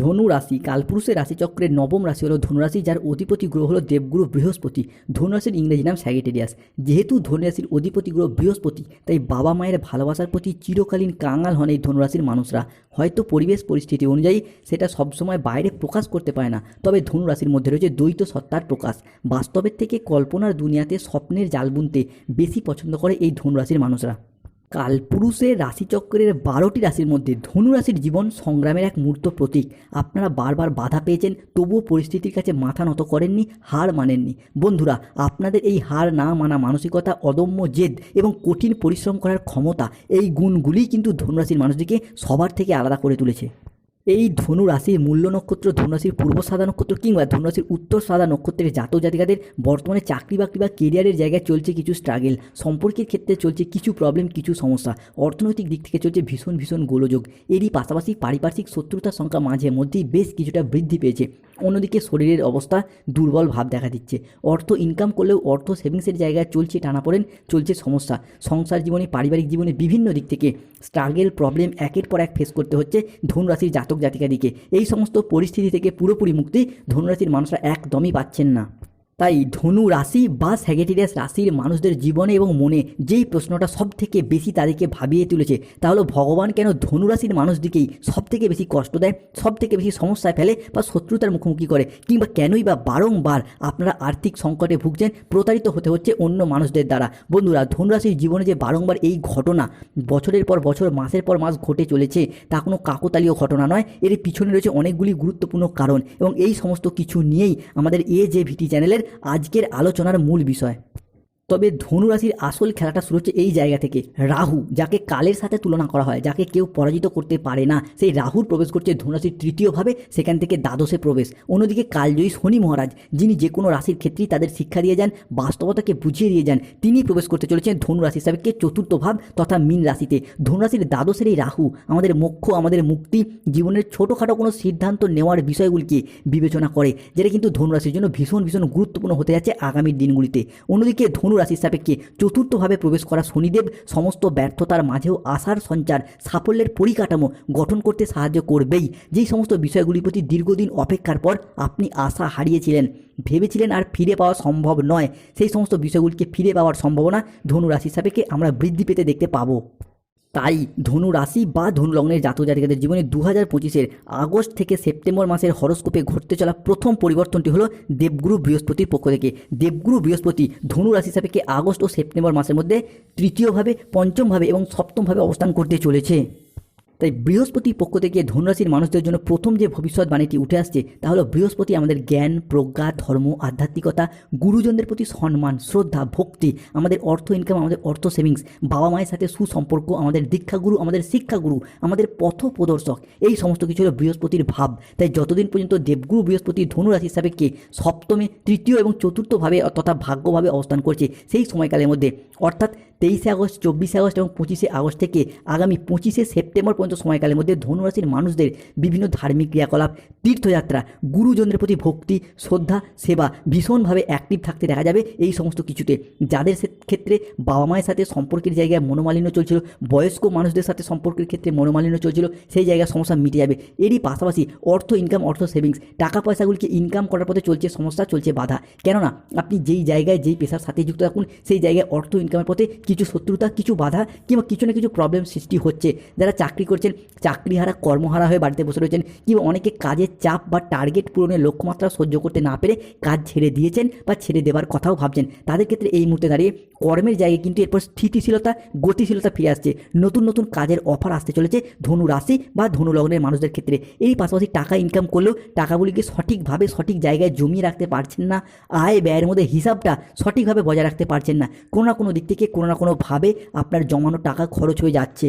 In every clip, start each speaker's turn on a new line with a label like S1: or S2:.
S1: ধনু রাশি কালপুরুষের রাশিচক্রের নবম রাশি হলো ধনুরাশি, যার অধিপতি গ্রহ হলো দেবগুরু বৃহস্পতি। ধনুরাশির ইংরেজি নাম স্যাগেটেরিয়াস। যেহেতু ধনুরাশির অধিপতি গ্রহ বৃহস্পতি, তাই বাবা মায়ের ভালোবাসার প্রতি চিরকালীন কাঙাল হন এই ধনুরাশির মানুষরা। হয়তো পরিবেশ পরিস্থিতি অনুযায়ী সেটা সবসময় বাইরে প্রকাশ করতে পারে না, তবে ধনুরাশির মধ্যে রয়েছে দ্বৈত সত্তার প্রকাশ। বাস্তবের থেকে কল্পনার দুনিয়াতে স্বপ্নের জাল বুনতে বেশি পছন্দ করে এই ধনুরাশির মানুষরা। কালপুরুষের রাশিচক্রের বারোটি রাশির মধ্যে ধনু রাশির জীবন সংগ্রামের এক মূর্ত প্রতীক। আপনারা বারবার বাধা পেয়েছেন, তবুও পরিস্থিতির কাছে মাথা নত করেননি, হার মানেননি। বন্ধুরা, আপনাদের এই হার না মানা মানসিকতা অদম্য জেদ এবং কঠিন পরিশ্রম করার ক্ষমতা, এই গুণগুলি কিন্তু ধনুরাশির মানুষটিকে সবার থেকে আলাদা করে তুলেছে। এই ধনু রাশির মূল্য নক্ষত্র ধনুরাশির পূর্ব সাদা নক্ষত্র কিংবা ধনুরাশির উত্তর সাদা নক্ষত্রের জাতক জাতিকাদের বর্তমানে চাকরি বাকরি বা কেরিয়ারের জায়গায় চলছে কিছু স্ট্রাগেল সম্পর্কের ক্ষেত্রে চলছে কিছু প্রবলেম কিছু সমস্যা, অর্থনৈতিক দিক থেকে চলছে ভীষণ ভীষণ গোলযোগ। এরই পাশাপাশি পারিপার্শ্বিক শত্রুতার সংখ্যা মাঝে মধ্যেই বেশ কিছুটা বৃদ্ধি পেয়েছে। অন্যদিকে শরীরের অবস্থা দুর্বল ভাব দেখা দিচ্ছে। অর্থ ইনকাম করলেও অর্থ সেভিংসের জায়গায় চলছে টানাপোড়েন চলছে সমস্যা। সংসার জীবনে, পারিবারিক জীবনে বিভিন্ন দিক থেকে স্ট্রাগেল প্রবলেম একের পর এক ফেস করতে হচ্ছে ধনুরাশির জাতক জাতিকা দিকে এই সমস্ত পরিস্থিতি থেকে পুরোপুরি মুক্তি ধনুরাশির মানুষরা একদমই পাচ্ছেন না। তাই ধনু রাশি বা স্যাগেটিরিয়াস রাশির মানুষদের জীবনে এবং মনে যেই প্রশ্নটা সব থেকে বেশি তাদেরকে ভাবিয়ে তুলেছে, তা হলো ভগবান কেন ধনু রাশির মানুষদিকেই সব থেকে বেশি কষ্ট দেয় সব থেকে বেশি সমস্যায় ফেলে বা শত্রুতার মুখোমুখি করে, কিংবা কেনই বা বারংবার আপনারা আর্থিক সংকটে ভুগছেন, প্রতারিত হতে হচ্ছে অন্য মানুষদের দ্বারা? বন্ধুরা ধনুরাশির জীবনে যে বারংবার এই ঘটনা বছরের পর বছর, মাসের পর মাস ঘটে চলেছে, তা কোনো কাকতালীয় ঘটনা নয়, এর পিছনে রয়েছে অনেকগুলি গুরুত্বপূর্ণ কারণ, এবং এই সমস্ত কিছু নিয়েই আমাদের এ জে ভিটি চ্যানেলের আজকের আলোচনার মূল বিষয়। তবে ধনুরাশির আসল খেলাটা শুরু হচ্ছে এই জায়গা থেকে। রাহু, যাকে কালের সাথে তুলনা করা হয়, যাকে কেউ পরাজিত করতে পারে না, সেই রাহুর প্রবেশ করছে ধনুরাশির তৃতীয়ভাবে, সেখান থেকে দ্বাদশে প্রবেশ। অন্যদিকে কালজয়ী শনি মহারাজ, যিনি যে কোনো রাশির ক্ষেত্রেই তাদের শিক্ষা দিয়ে যান, বাস্তবতাকে বুঝিয়ে দিয়ে যান, তিনি প্রবেশ করতে চলেছেন ধনুরাশি সাবেককে চতুর্থ ভাব তথা মীন রাশিতে। ধনুরাশির দ্বাদশের এই রাহু, আমাদের মোক্ষ, আমাদের মুক্তি, জীবনের ছোটোখাটো কোনো সিদ্ধান্ত নেওয়ার বিষয়গুলিকে বিবেচনা করে, যেটা কিন্তু ধনুরাশির জন্য ভীষণ ভীষণ গুরুত্বপূর্ণ হতে যাচ্ছে আগামী দিনগুলিতে। অন্যদিকে ধনু রাশির সাপেক্ষে চতুর্থভাবে প্রবেশ করা শনিদেব সমস্ত ব্যর্থতার মাঝেও আশার সঞ্চার, সাফল্যের পরিকাঠামো গঠন করতে সাহায্য করবেই। যেই সমস্ত বিষয়গুলির প্রতি দীর্ঘদিন অপেক্ষার পর আপনি আশা হারিয়েছিলেন, ভেবেছিলেন আর ফিরে পাওয়া সম্ভব নয়। সেই সমস্ত বিষয়গুলিকে ফিরে পাওয়ার সম্ভাবনা ধনু রাশির সাপেক্ষে আমরা বৃদ্ধি পেতে দেখতে পাবো। তাই ধনু রাশি বা ধনু লগ্নের জাতক জাতিকাদের জীবনে দু হাজার পঁচিশের আগস্ট থেকে সেপ্টেম্বর মাসের হরস্কোপে ঘটতে চলা প্রথম পরিবর্তনটি হলো দেবগুরু বৃহস্পতির পক্ষ থেকে। দেবগুরু বৃহস্পতি ধনু রাশি সাপেক্ষে আগস্ট ও সেপ্টেম্বর মাসের মধ্যে তৃতীয়ভাবে, পঞ্চমভাবে এবং সপ্তমভাবে অবস্থান করতে চলেছে। তাই বৃহস্পতি পক্ষ থেকে ধনুরাশির মানুষদের জন্য প্রথম যে ভবিষ্যৎবাণীটি উঠে আসছে, তা হলো বৃহস্পতি আমাদের জ্ঞান, প্রজ্ঞা, ধর্ম, আধ্যাত্মিকতা, গুরুজনদের প্রতি সম্মান, শ্রদ্ধা, ভক্তি, আমাদের অর্থ ইনকাম আমাদের অর্থ সেভিংস বাবা মায়ের সাথে সুসম্পর্ক, আমাদের দীক্ষাগুরু, আমাদের শিক্ষাগুরু, আমাদের পথ প্রদর্শক, এই সমস্ত কিছু হলো বৃহস্পতির ভাব। তাই যতদিন পর্যন্ত দেবগুরু বৃহস্পতি ধনুরাশি সাপেক্ষে সপ্তমে, তৃতীয় এবং চতুর্থভাবে তথা ভাগ্যভাবে অবস্থান করছে, সেই সময়কালের মধ্যে, অর্থাৎ তেইশে আগস্ট, চব্বিশে আগস্ট এবং পঁচিশে আগস্ট থেকে আগামী পঁচিশে সেপ্টেম্বর পর্যন্ত সময়কালের মধ্যে ধনুরাশির মানুষদের বিভিন্ন ধার্মিক ক্রিয়াকলাপ, তীর্থযাত্রা, গুরুজনদের প্রতি ভক্তি, শ্রদ্ধা, সেবা ভীষণভাবে অ্যাক্টিভ থাকতে দেখা যাবে এই সমস্ত কিছুতে। যাদের ক্ষেত্রে বাবা মায়ের সাথে সম্পর্কের জায়গায় মনোমালিন্য চলছিল, বয়স্ক মানুষদের সাথে সম্পর্কের ক্ষেত্রে মনোমালিন্য চলছিল, সেই জায়গায় সমস্যা মিটে যাবে। এরই পাশাপাশি অর্থ ইনকাম অর্থ সেভিংস টাকা পয়সাগুলিকে ইনকাম করার পথে চলছে, সমস্যা চলছে, বাধা। কেননা, আপনি যেই জায়গায় যেই পেশার সাথে যুক্ত থাকুন, সেই জায়গায় অর্থ ইনকামের পথে কিছু শত্রুতা, কিছু বাধা কিংবা কিছু না কিছু প্রবলেম সৃষ্টি হচ্ছে। যারা চাকরি করছেন, চাকরিহারা, কর্মহারা হয়ে বাড়িতে বসে রয়েছেন কিংবা অনেকে কাজের চাপ বা টার্গেট পূরণের লক্ষ্যমাত্রা সহ্য করতে না পেরে কাজ ছেড়ে দিয়েছেন বা ছেড়ে দেওয়ার কথাও ভাবছেন। তাদের ক্ষেত্রে এই মুহূর্তে দাঁড়িয়ে কর্মের জায়গায় কিন্তু এরপর স্থিতিশীলতা, গতিশীলতা ফিরে আসছে। নতুন নতুন কাজের অফার আসতে চলেছে ধনু রাশি বা ধনু লগ্নের মানুষদের ক্ষেত্রে। এই পাশাপাশি টাকা ইনকাম করলেও টাকাগুলিকে সঠিকভাবে, সঠিক জায়গায় জমিয়ে রাখতে পারছেন না। আয় ব্যয়ের মধ্যে হিসাবটা সঠিকভাবে বজায় রাখতে পারছেন না। কোনো না কোনো দিক থেকে কোনো না কোনোভাবে আপনার জমানো টাকা খরচ হয়ে যাচ্ছে।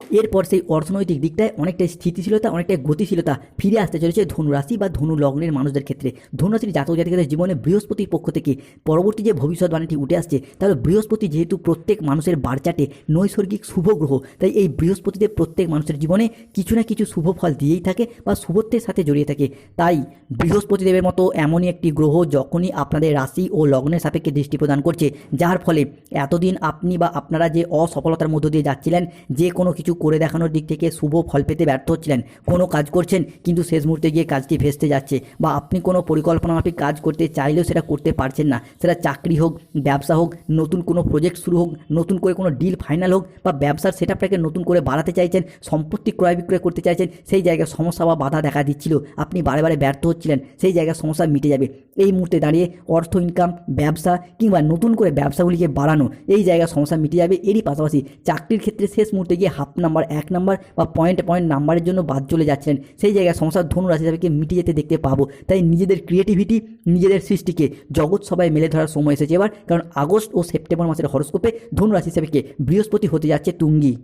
S1: এরপর সেই অর্থনৈতিক দিকটায় অনেকটাই স্থিতিশীলতা, অনেকটাই গতিশীলতা ফিরে আসতে চলেছে ধনুরাশি বা ধনু লগ্নের মানুষদের ক্ষেত্রে। ধনুরাশির জাতক জাতিকাদের জীবনে বৃহস্পতির পক্ষ থেকে পরবর্তী যে ভবিষ্যৎবাণীটি উঠে আসছে তাহলে বৃহস্পতি যেহেতু প্রত্যেক মানুষের বারচাটে নৈসর্গিক শুভ গ্রহ, তাই এই বৃহস্পতিতে প্রত্যেক মানুষের জীবনে কিছু না কিছু শুভ ফল দিয়েই থাকে বা শুভত্বের সাথে জড়িয়ে থাকে। তাই বৃহস্পতি দেবের মতো এমনই একটি গ্রহ যখনই আপনাদের রাশি ও লগ্নের সাপেক্ষে দৃষ্টি প্রদান করছে, যার ফলে এতদিন আপনি বা আপনারা যে অসফলতার মধ্য দিয়ে যাচ্ছিলেন, যে কোনো কিছু করে দেখানোর দিক থেকে শুভ ফল পেতে ব্যর্থ হচ্ছিলেন। কোনো কাজ করছেন, কিন্তু শেষ মুহূর্তে গিয়ে কাজটি ভেস্তে যাচ্ছে। বা আপনি কোনো পরিকল্পনা মাফিক কাজ করতে চাইলেও সেটা করতে পারছেন না। সেটা চাকরি হোক, ব্যবসা হোক, নতুন কোনো প্রজেক্ট শুরু হোক, নতুন করে কোনো ডিল ফাইনাল হোক, বা ব্যবসার সেটআপটাকে নতুন করে বাড়াতে চাইছেন, সম্পত্তি ক্রয় বিক্রয় করতে চাইছেন, সেই জায়গায় সমস্যা বা বাধা দেখা দিচ্ছিল। আপনি বারে বারে ব্যর্থ হচ্ছিলেন, সেই জায়গায় সমস্যা মিটে যাবে। এই মুহূর্তে দাঁড়িয়ে অর্থ ইনকাম ব্যবসা কিংবা নতুন করে ব্যবসাগুলিকে বাড়ানো, এই জায়গায় সমস্যা মিটে যাবে। এরই পাশাপাশি চাকরির ক্ষেত্রে শেষ মুহূর্তে গিয়ে হাফ নাম্বার এক নাম্বার বা পয়েন্ট পয়েন্ট নাম্বারের জন্য বাদ চলে যাচ্ছিলেন সেই জায়গায় সমস্যার ধনু রাশি হিসাবে মিটে যেতে দেখতে পাবো। তাই নিজেদের ক্রিয়েটিভিটি নিজেদের সৃষ্টিকে জগৎ সবাই মেলে ধরার সময় এসেছে এবার, কারণ আগস্ট ও সেপ্টেম্বর মাসের হরস্কোপে ধনুরাশি হিসাবে বৃহস্পতি হতে যাচ্ছে তুঙ্গি।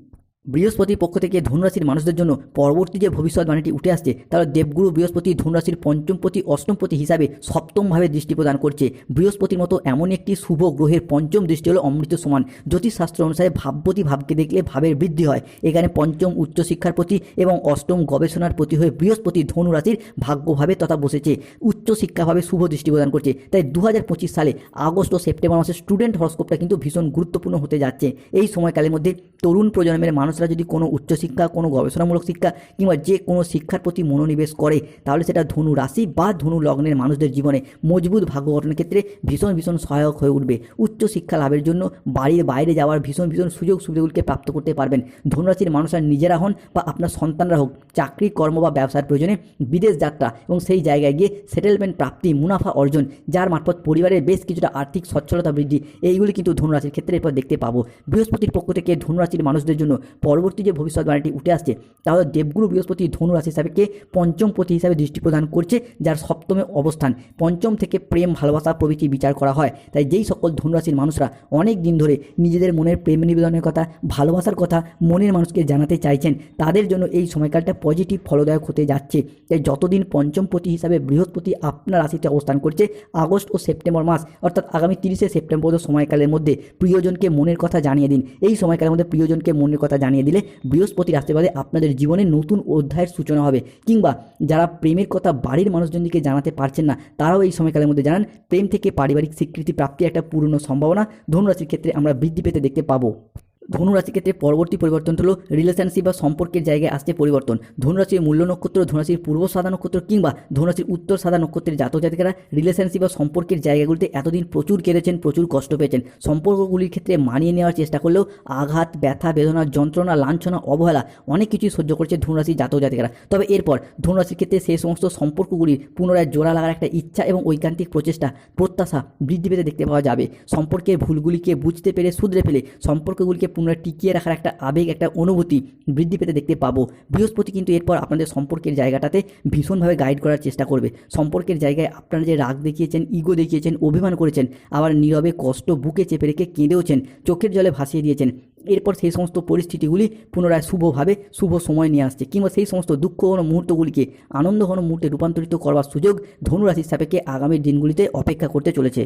S1: বৃহস্পতির পক্ষ থেকে ধনুরাশির মানুষদের জন্য পরবর্তী যে ভবিষ্যৎবাণীটি উঠে আসছে তাহলে দেবগুরু বৃহস্পতি ধনুরাশির পঞ্চমপতি, অষ্টমপতি হিসাবে সপ্তমভাবে দৃষ্টি প্রদান করছে। বৃহস্পতির মতো এমন একটি শুভ গ্রহের পঞ্চম দৃষ্টি হলো অমৃত সমান। জ্যোতিষশাস্ত্র অনুসারে ভাবপতি ভাবকে দেখলে ভাবের বৃদ্ধি হয়। এখানে পঞ্চম উচ্চশিক্ষার প্রতি এবং অষ্টম গবেষণার প্রতি হয়ে বৃহস্পতি ধনুরাশির ভাগ্যভাবে তথা বসেছে। উচ্চশিক্ষাভাবে শুভ দৃষ্টি প্রদান করছে। তাই দু হাজার পঁচিশ সালে আগস্ট ও সেপ্টেম্বর মাসে স্টুডেন্ট হরস্কোপটা কিন্তু ভীষণ গুরুত্বপূর্ণ হতে যাচ্ছে। এই সময়কালের মধ্যে তরুণ প্রজন্মের মানুষরা যদি কোনো উচ্চশিক্ষা কোনো গবেষণামূলক শিক্ষা কিংবা যে কোনো শিক্ষার প্রতি মনোনিবেশ করে, তাহলে সেটা ধনু রাশি বা ধনু লগ্নের মানুষদের জীবনে মজবুত ভাগ্য গঠনের ক্ষেত্রে ভীষণ ভীষণ সহায়ক হয়ে উঠবে। উচ্চশিক্ষা লাভের জন্য বাড়ির বাইরে যাওয়ার ভীষণ ভীষণ সুযোগ সুবিধাগুলিকে প্রাপ্ত করতে পারবেন। ধনুরাশির মানুষরা নিজেরা হন বা আপনার সন্তানরা হোক, চাকরি, কর্ম বা ব্যবসার প্রয়োজনে বিদেশ যাত্রা এবং সেই জায়গায় গিয়ে সেটেলমেন্ট প্রাপ্তি, মুনাফা অর্জন, যার মারফত পরিবারের বেশ কিছুটা আর্থিক সচ্ছলতা বৃদ্ধি, এইগুলি কিন্তু ধনুরাশির ক্ষেত্রে এরপর দেখতে পাবো। বৃহস্পতির পক্ষ থেকে ধনুরাশির মানুষদের জন্য পরবর্তী যে ভবিষ্যৎবাণীটি উঠে আসছে তাহলে দেবগুরু বৃহস্পতি ধনু রাশি হিসাবে কে পঞ্চম পতি হিসাবে দৃষ্টি প্রদান করছে, যার সপ্তমে অবস্থান। পঞ্চম থেকে প্রেম, ভালোবাসা, প্রভৃতি বিচার করা হয়। তাই যেই সকল ধনুরাশির মানুষরা অনেক দিন ধরে নিজেদের মনের প্রেম নিবেদনের কথা, ভালোবাসার কথা মনের মানুষকে জানাতে চাইছেন, তাদের জন্য এই সময়কালটা পজিটিভ ফলদায়ক হতে যাচ্ছে। তাই যতদিন পঞ্চম পতি হিসাবে বৃহস্পতি আপনার রাশিতে অবস্থান করছে, আগস্ট ও সেপ্টেম্বর মাস, অর্থাৎ আগামী তিরিশে সেপ্টেম্বর সময়কালের মধ্যে প্রিয়জনকে মনের কথা জানিয়ে দিন। এই সময়কালের মধ্যে প্রিয়জনকে মনের কথা দিলে বৃহস্পতির আশীর্বাদে আপনাদের জীবনে নতুন অধ্যায়ের সূচনা হবে। কিংবা যারা প্রেমের কথা বাড়ির মানুষজনকে জানাতে পারছেন না, তারাও এই সময়কালের মধ্যে জানান, প্রেম থেকে পারিবারিক স্বীকৃতি প্রাপ্তির একটা পূর্ণ সম্ভাবনা। ধনুরাশির ক্ষেত্রে আমরা বৃদ্ধি পেতে দেখতে পাবো। ধনুরাশি ক্ষেত্রে পরবর্তী পরিবর্তন হলো রিলেশনশিপ বা সম্পর্কের জায়গায় আসছে পরিবর্তন। ধনুরাশির মূল্য নক্ষত্র, ধনুরাশির পূর্ব সাদা নক্ষত্র কিংবা ধনুরাশির উত্তর সাদা নক্ষত্রের জাতক জাতিকারা রিলেশনশিপ বা সম্পর্কের জায়গাগুলিতে এতদিন প্রচুর কেঁদেছেন, প্রচুর কষ্ট পেয়েছেন। সম্পর্কগুলির ক্ষেত্রে মানিয়ে নেওয়ার চেষ্টা করলেও আঘাত, ব্যথা, বেদনা, যন্ত্রণা, লাঞ্ছনা, অবহেলা অনেক কিছুই সহ্য করছে ধনুরাশির জাতক জাতিকারা। তবে এরপর ধনুরাশির ক্ষেত্রে সেই সমস্ত সম্পর্কগুলির পুনরায় জোড়া লাগার একটা ইচ্ছা এবং ঐকান্তিক প্রচেষ্টা, প্রত্যাশা বৃদ্ধি পেতে দেখতে পাওয়া যাবে। সম্পর্কের ভুলগুলিকে বুঝতে পেরে, শুধরে ফেলে সম্পর্কগুলিকে পুনরায় টিকিয়ে রাখার একটা আবেগ, একটা অনুভূতি বৃদ্ধি পেতে দেখতে পাবো। বৃহস্পতি কিন্তু এরপর আপনাদের সম্পর্কের জায়গাটাতে ভীষণভাবে গাইড করার চেষ্টা করবে। সম্পর্কের জায়গায় আপনারা যে রাগ দেখিয়েছেন ইগো দেখিয়েছেন, অভিমান করেছেন, আবার নীরবে কষ্ট বুকে চেপে রেখে কেঁদেওছেন, চোখের জলে ভাসিয়ে দিয়েছেন, এরপর সেই সমস্ত পরিস্থিতিগুলি পুনরায় শুভভাবে শুভ সময় নিয়ে আসছে কিংবা সেই সমস্ত দুঃখ ঘন মুহূর্তগুলিকে আনন্দ ঘন মুহূর্তে রূপান্তরিত করবার সুযোগ ধনুরাশির সাপেক্ষে আগামী দিনগুলিতে অপেক্ষা করতে চলেছে।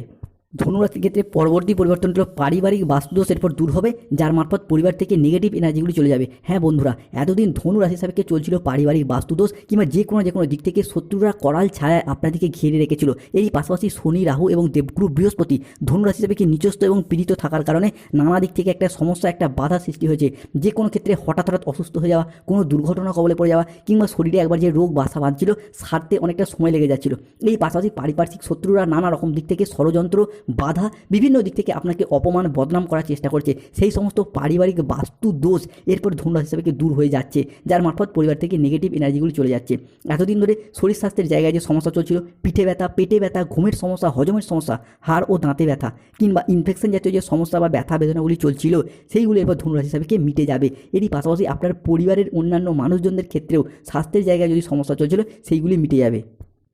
S1: ধনুরাশির ক্ষেত্রে পরবর্তী পরিবর্তন হলো পারিবারিক বাস্তুদোষ এরপর দূর হবে, যার মারফত পরিবার থেকে নেগেটিভ এনার্জিগুলি চলে যাবে। হ্যাঁ বন্ধুরা, এতদিন ধনু রাশি সাপেক্ষে চলছিল পারিবারিক বাস্তুদোষ কিংবা যে কোনো যে কোনো দিক থেকে শত্রুরা করাল ছায়া আপনাদেরকে ঘিরে রেখেছিল। এরই পাশাপাশি শনি, রাহু এবং দেবগুরু বৃহস্পতি ধনু রাশি সাপেক্ষে নিচস্থ এবং পীড়িত থাকার কারণে নানা দিক থেকে একটা সমস্যা, একটা বাধা সৃষ্টি হয়েছে। যে কোনো ক্ষেত্রে হঠাৎ হঠাৎ অসুস্থ হয়ে যাওয়া, কোনো দুর্ঘটনা কবলে পড়ে যাওয়া কিংবা শরীরে একবার যে রোগ বাসা বাঁধছিল, সারতে অনেকটা সময় লেগে যাচ্ছিল। এই পাশাপাশি পারিপার্শ্বিক শত্রুরা নানা রকম দিক থেকে ষড়যন্ত্র বাধা বিভিন্ন দিক থেকে আপনাকে অপমান, বদনাম করার চেষ্টা করছে। সেই সমস্ত পারিবারিক বাস্তু দোষ এরপর ধনুরাশি হিসাবে দূর হয়ে যাচ্ছে, যার মারফত পরিবার থেকে নেগেটিভ এনার্জিগুলি চলে যাচ্ছে। এতদিন ধরে শরীর স্বাস্থ্যের জায়গায় যে সমস্যা চলছিল, পিঠে ব্যথা, পেটে ব্যথা, ঘুমের সমস্যা, হজমের সমস্যা, হাড় ও দাঁতে ব্যথা, কিংবা ইনফেকশন জাতীয় যে সমস্যা বা ব্যথা বেদনাগুলি চলছিল, সেইগুলো এবার ধনুরাশি হিসাবে মিটে যাবে? এরই পাশাপাশি আপনার পরিবারের অন্যান্য মানুষজনদের ক্ষেত্রেও স্বাস্থ্যের জায়গায় যদি সমস্যা চলছিল, সেইগুলি মিটে যাবে।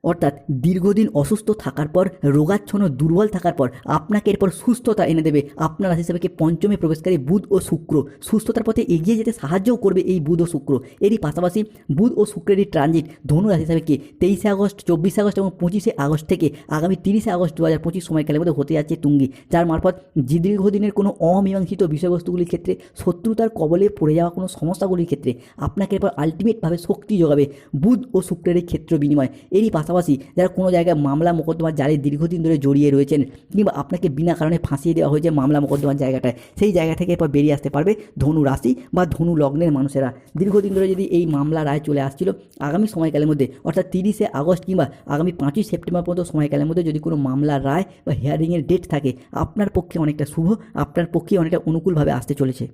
S1: অর্থাৎ দীর্ঘদিন অসুস্থ থাকার পর, রোগাচ্ছন্ন, দুর্বল থাকার পর আপনাকে এরপর সুস্থতা এনে দেবে। আপনার রাশি হিসাবে পঞ্চমে প্রবেশকারী বুধ ও শুক্র? সুস্থতার পথে এগিয়ে যেতে সাহায্যও করবে এই বুধ ও শুক্র। এরই পাশাপাশি বুধ ও শুক্রেরই ট্রানজিট ধনু রাশি হিসাবে তেইশে আগস্ট, চব্বিশে আগস্ট এবং পঁচিশে আগস্ট থেকে আগামী তিরিশে আগস্ট দু হাজার পঁচিশ সময়কালের মধ্যে হতে যাচ্ছে তুঙ্গি। যার মারফত দীর্ঘদিনের কোনো অমীমাংসিত বিষয়বস্তুগুলির ক্ষেত্রে, শত্রুতার কবলে পড়ে যাওয়া কোনো সমস্যাগুলির ক্ষেত্রে আপনাকে এরপর আলটিমেটভাবে শক্তি যোগাবে বুধ ও শুক্রের এই ক্ষেত্র বিনিময়। এরই পাশাপাশি পাশাপাশি যারা কোনো জায়গায় মামলা মোকদ্দমার জালে দীর্ঘদিন ধরে জড়িয়ে রয়েছেন কিংবা আপনাকে বিনা কারণে ফাঁসিয়ে দেওয়া হয়েছে মামলা মোকদ্দমার জায়গাটায়, সেই জায়গা থেকে এরপর বেরিয়ে আসতে পারবে ধনু রাশি বা ধনু লগ্নের মানুষেরা। দীর্ঘদিন ধরে যদি এই মামলা রায় চলে আসছিল, আগামী সময়কালের মধ্যে, অর্থাৎ তিরিশে আগস্ট কিংবা আগামী পাঁচই সেপ্টেম্বর পর্যন্ত সময়কালের মধ্যে যদি কোনো মামলা রায় বা হিয়ারিংয়ের ডেট থাকে, আপনার পক্ষে অনেকটা শুভ, আপনার পক্ষে অনেকটা অনুকূলভাবে আসতে চলেছে।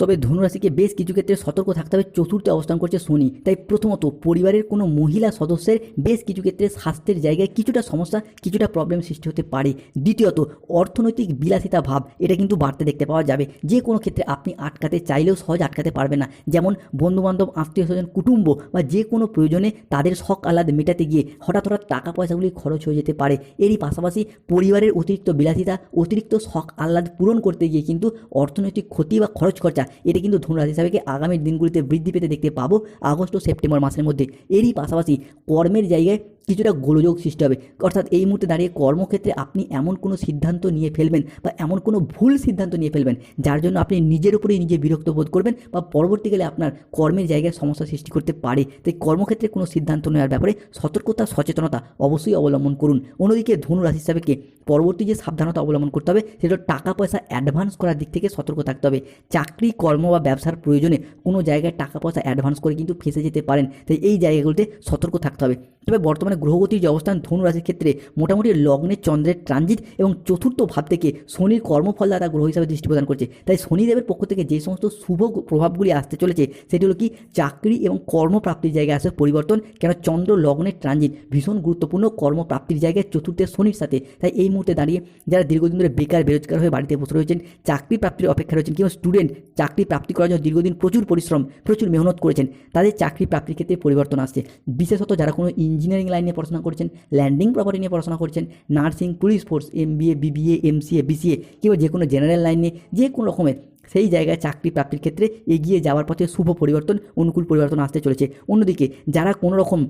S1: তবে ধনুরাশিকে বেশ কিছু ক্ষেত্রে সতর্ক থাকতে হবে। চতুর্থে অবস্থান করছে শনি। তাই প্রথমত পরিবারের কোনো মহিলা সদস্যের বেশ কিছু ক্ষেত্রে স্বাস্থ্যের জায়গায় কিছুটা সমস্যা, কিছুটা প্রবলেম সৃষ্টি হতে পারে। দ্বিতীয়ত, অর্থনৈতিক বিলাসিতা ভাব, এটা কিন্তু বাড়তে দেখতে পাওয়া যাবে। যে কোনো ক্ষেত্রে আপনি আটকাতে চাইলেও সহজ আটকাতে পারবে না। যেমন বন্ধুবান্ধব, আত্মীয় স্বজন, কুটুম্ব বা যে কোনো প্রয়োজনে তাদের শখ আহ্লাদ মেটাতে গিয়ে হঠাৎ হঠাৎ টাকা পয়সাগুলি খরচ হয়ে যেতে পারে। এরই পাশাপাশি পরিবারের অতিরিক্ত বিলাসিতা, অতিরিক্ত শখ আহ্লাদ পূরণ করতে গিয়ে কিন্তু অর্থনৈতিক ক্ষতি বা খরচ খরচা এটা কিন্তু ধনুরাশি হিসাবে আগামী দিনগুলিতে বৃদ্ধি পেতে দেখতে পাবো আগস্ট ও সেপ্টেম্বর মাসের মধ্যে। এরই পাশাপাশি কর্মের জায়গায় কিছুটা গোলযোগ সৃষ্টি হবে। অর্থাৎ এই মুহূর্তে দাঁড়িয়ে কর্মক্ষেত্রে আপনি এমন কোনো সিদ্ধান্ত নিয়ে ফেলবেন বা এমন কোনো ভুল সিদ্ধান্ত নিয়ে ফেলবেন, যার জন্য আপনি নিজের উপরেই নিজে বিরক্ত বোধ করবেন বা পরবর্তীকালে আপনার কর্মের জায়গায় সমস্যা সৃষ্টি করতে পারে। তাই কর্মক্ষেত্রে কোনো সিদ্ধান্ত নেওয়ার ব্যাপারে সতর্কতা, সচেতনতা অবশ্যই অবলম্বন করুন। অন্যদিকে ধনু রাশি হিসাবে কে পরবর্তী যে সাবধানতা অবলম্বন করতে হবে, সেটা টাকা পয়সা অ্যাডভান্স করার দিক থেকে সতর্ক থাকতে হবে। চাকরি, কর্ম বা ব্যবসার প্রয়োজনে কোনো জায়গায় টাকা পয়সা অ্যাডভান্স করে কিন্তু ফেসে যেতে পারেন। তাই এই জায়গাগুলিতে সতর্ক থাকতে হবে। তবে বর্তমানে গ্রহগতির যে অবস্থান, ধনু রাশির ক্ষেত্রে মোটামুটি লগ্নে চন্দ্রের ট্রানজিট এবং চতুর্থ ভাব থেকে শনির কর্মফল দ্বারা গ্রহ হিসাবে দৃষ্টি প্রদান করছে। তাই শনিদেবের পক্ষ থেকে যে সমস্ত শুভ প্রভাবগুলি আসতে চলেছে, সেটি হলো কি? চাকরি এবং কর্মপ্রাপ্তির জায়গায় আসে পরিবর্তন কেন চন্দ্র লগ্নের ট্রানজিট ভীষণ গুরুত্বপূর্ণ কর্মপ্রাপ্তির জায়গায় চতুর্থের শনির সাথে। তাই এই মুহূর্তে দাঁড়িয়ে যারা দীর্ঘদিন ধরে বেকার, বেরোজগার হয়ে বাড়িতে বসে রয়েছেন, চাকরি প্রাপ্তির অপেক্ষা রয়েছেন, কিংবা স্টুডেন্ট চাকরি প্রাপ্তি করার জন্য দীর্ঘদিন প্রচুর পরিশ্রম, প্রচুর মেহনত করেছেন, তাদের চাকরি প্রাপ্তির ক্ষেত্রে পরিবর্তন আসছে। বিশেষত যারা কোনো ইঞ্জিনিয়ারিং লাইন নিয়ে পড়াশোনা করছেন ল্যান্ডিং প্রপার্টি নিয়ে পড়াশোনা করছেন nursing police force MBA BBA MCA BCA কিংবা যে কোনো জেনারেল লাইন নিয়ে যে কোনো রকমের সেই জায়গায় চাকরি প্রাপ্তির ক্ষেত্রে এগিয়ে যাওয়ার পথে শুভ পরিবর্তন, অনুকূল পরিবর্তন আসতে চলেছে। অন্যদিকে যারা কোনো রকম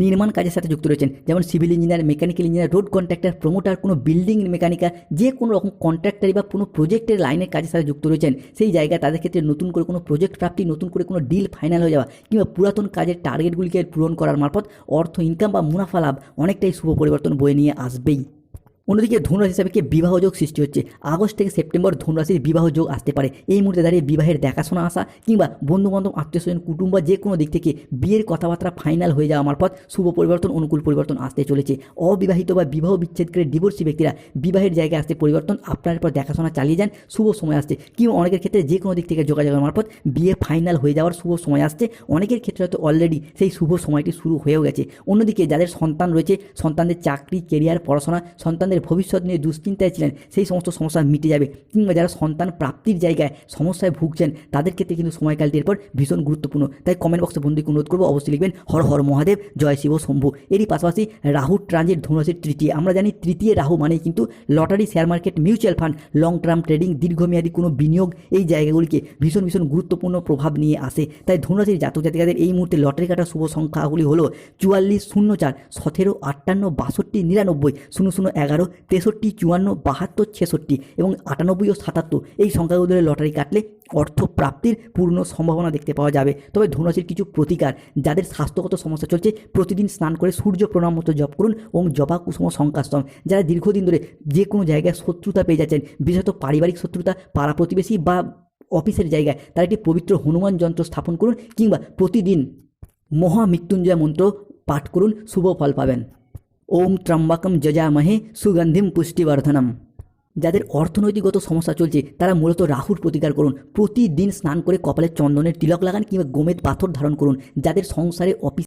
S1: নির্মাণ কাজের সাথে যুক্ত রয়েছেন। যেমন civil engineer, mechanical engineer road contractor promoter কোনো বিল্ডিং মেকানিকা যে কোনো রকম কন্ট্রাক্টারি বা কোনো প্রজেক্টের লাইনের কাজের সাথে যুক্ত রয়েছেন, সেই জায়গায় তাদের ক্ষেত্রে নতুন করে কোনো প্রজেক্ট প্রাপ্তি, নতুন করে কোনো ডিল ফাইনাল হয়ে যাওয়া কিংবা পুরাতন কাজের টার্গেটগুলিকে পূরণ করার মারফত অর্থ ইনকাম বা মুনাফা লাভ অনেকটাই শুভ পরিবর্তন বয়ে নিয়ে আসবেই। অন্যদিকে ধনুরাশি হিসাবে কি বিবাহযোগ সৃষ্টি হচ্ছে? আগস্ট থেকে সেপ্টেম্বর ধনুরাশির বিবাহ যোগ আসতে পারে। এই মুহূর্তে দাঁড়িয়ে বিবাহের দেখাশোনা আসা কিংবা বন্ধুবান্ধব আত্মীয় স্বজন কুটুম্ব যে কোনো দিক থেকে বিয়ের কথাবার্তা ফাইনাল হয়ে যাওয়া মারফত শুভ পরিবর্তন, অনুকূল পরিবর্তন আসতে চলেছে। অবিবাহিত বা বিবাহ বিচ্ছেদ করে ডিভোর্সি ব্যক্তিরা বিবাহের জায়গায় আসতে পরিবর্তন, আপনার পর দেখাশোনা চালিয়ে যান, শুভ সময় আসছে। কিংবা অনেকের ক্ষেত্রে যে কোনো দিক থেকে যোগাযোগের মারফত বিয়ে ফাইনাল হয়ে যাওয়ার শুভ সময় আসছে। অনেকের ক্ষেত্রে হয়তো অলরেডি সেই শুভ সময়টি শুরু হয়েও গেছে। অন্যদিকে যাদের সন্তান রয়েছে, সন্তানদের চাকরি কেরিয়ার পড়াশোনা, সন্তানদের ভবিষ্যৎ নিয়ে দুশ্চিন্তায় ছিলেন, সেই সমস্ত সমস্যা মিটে যাবে। কিংবা যারা সন্তান প্রাপ্তির জায়গায় সমস্যায় ভুগছেন, তাদের ক্ষেত্রে কিন্তু সময়কালটি এরপর ভীষণ গুরুত্বপূর্ণ। তাই কমেন্ট বক্সে বন্ধুকে অনুরোধ করব, অবশ্যই লিখবেন, হর হর মহাদেব, জয় শিব শম্ভু। এরই পাশাপাশি রাহু ট্রানজিট ধনুরাশির তৃতীয়। আমরা জানি তৃতীয় রাহু মানেই কিন্তু lottery share market mutual fund long term trading দীর্ঘমেয়াদী কোনো বিনিয়োগ এই জায়গাগুলিকে ভীষণ ভীষণ গুরুত্বপূর্ণ প্রভাব নিয়ে আসে। তাই ধনুরাশির জাতক জাতিকাদের এই মুহূর্তে লটারি কাটার শুভ সংখ্যাগুলি হলো চুয়াল্লিশ, শূন্য চার, সতেরো, আটান্ন, বাষট্টি, নিরানব্বই, শূন্য শূন্য, এগারো তেষট্টি, চুয়ান্ন, বাহাত্তর, ছেষট্টি এবং আটানব্বই ও সাতাত্তর। এই সংখ্যাগুলো ধরে লটারি কাটলে অর্থ প্রাপ্তির পূর্ণ সম্ভাবনা দেখতে পাওয়া যাবে। তবে ধনুরাশির কিছু প্রতিকার, যাদের স্বাস্থ্যগত সমস্যা চলছে, প্রতিদিন স্নান করে সূর্য প্রণাম মতো জপ করুন এবং জবা কুসুম সংকাস্তম যারা দীর্ঘদিন ধরে যে কোনো জায়গায় শত্রুতা পেয়ে যাচ্ছেন, বিশেষত পারিবারিক শত্রুতা পাড়া প্রতিবেশী বা অফিসের জায়গায়, তারা একটি পবিত্র হনুমান যন্ত্র স্থাপন করুন কিংবা প্রতিদিন মহামৃত্যুঞ্জয় মন্ত্র পাঠ করুন, শুভ ফল পাবেন। ওম ত্রম্বাকম যজামহে সুগন্ধিম পুষ্টিবর্ধনম। যাদের অর্থনৈতিকগত সমস্যা চলছে, তারা মূলত রাহুর প্রতিকার করুন। প্রতিদিন স্নান করে কপালে চন্দনের তিলক লাগান কিংবা গোমেদ পাথর ধারণ করুন। যাদের সংসারে অফিস